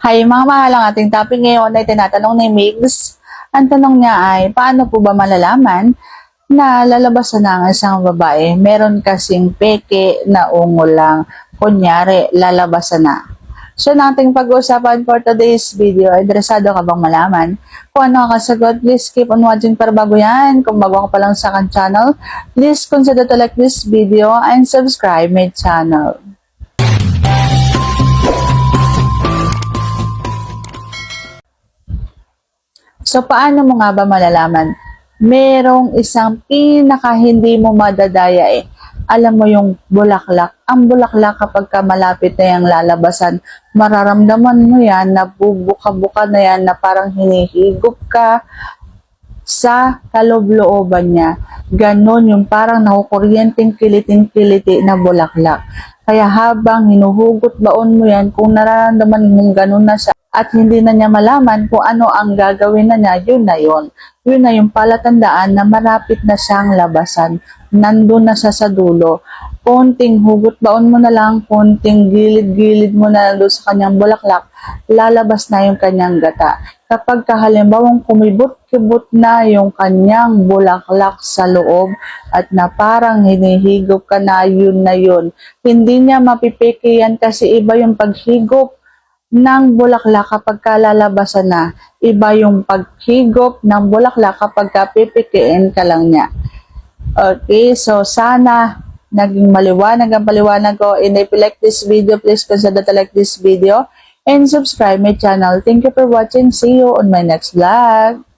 Hi mga mahal, ang ating topic ngayon ay tinatanong ni Migs. Ang tanong niya ay, paano po ba malalaman na lalabasan na ang isang babae? Meron kasing peke na ungo lang. Kunyari, lalabasan na. So, na ating pag-uusapan for today's video, ay interesado ka bang malaman? Kung ano ang kasagot, please keep on watching para bago yan. Kung bago ka pa lang sa akin channel, please consider to like this video and subscribe my channel. So, paano mo nga ba malalaman? Merong isang pinaka hindi mo madadaya eh. Alam mo yung bulaklak. Ang bulaklak kapag ka malapit na yung lalabasan, mararamdaman mo yan na bubuka-buka na yan na parang hinihigop ka sa kaloob-looban niya. Ganon yung parang nakukuryenteng kiliting-kiliti na bulaklak. Kaya habang hinuhugot baon mo yan, kung nararamdaman mong ganon na siya, at hindi na niya malaman kung ano ang gagawin na niya, yun na yun. Yun na yung palatandaan na malapit na siyang labasan. Nandun na siya sa dulo. Konting hugot baon mo na lang, konting gilid-gilid mo na doon sa kanyang bulaklak, lalabas na yung kanyang gata. Kapag kahalimbawang kumibot-kibot na yung kanyang bulaklak sa loob at na parang hinihigop ka na yun na yun, hindi niya mapipiki yan kasi iba yung paghigop ng bulaklak kapag kalalabasan na. Iba yung paghigop ng bulaklak kapag kapipikiin ka lang niya. Okay, so sana naging maliwanag ang paliwanag ko. And if you like this video, please consider to like this video and subscribe my channel. Thank you for watching. See you on my next vlog.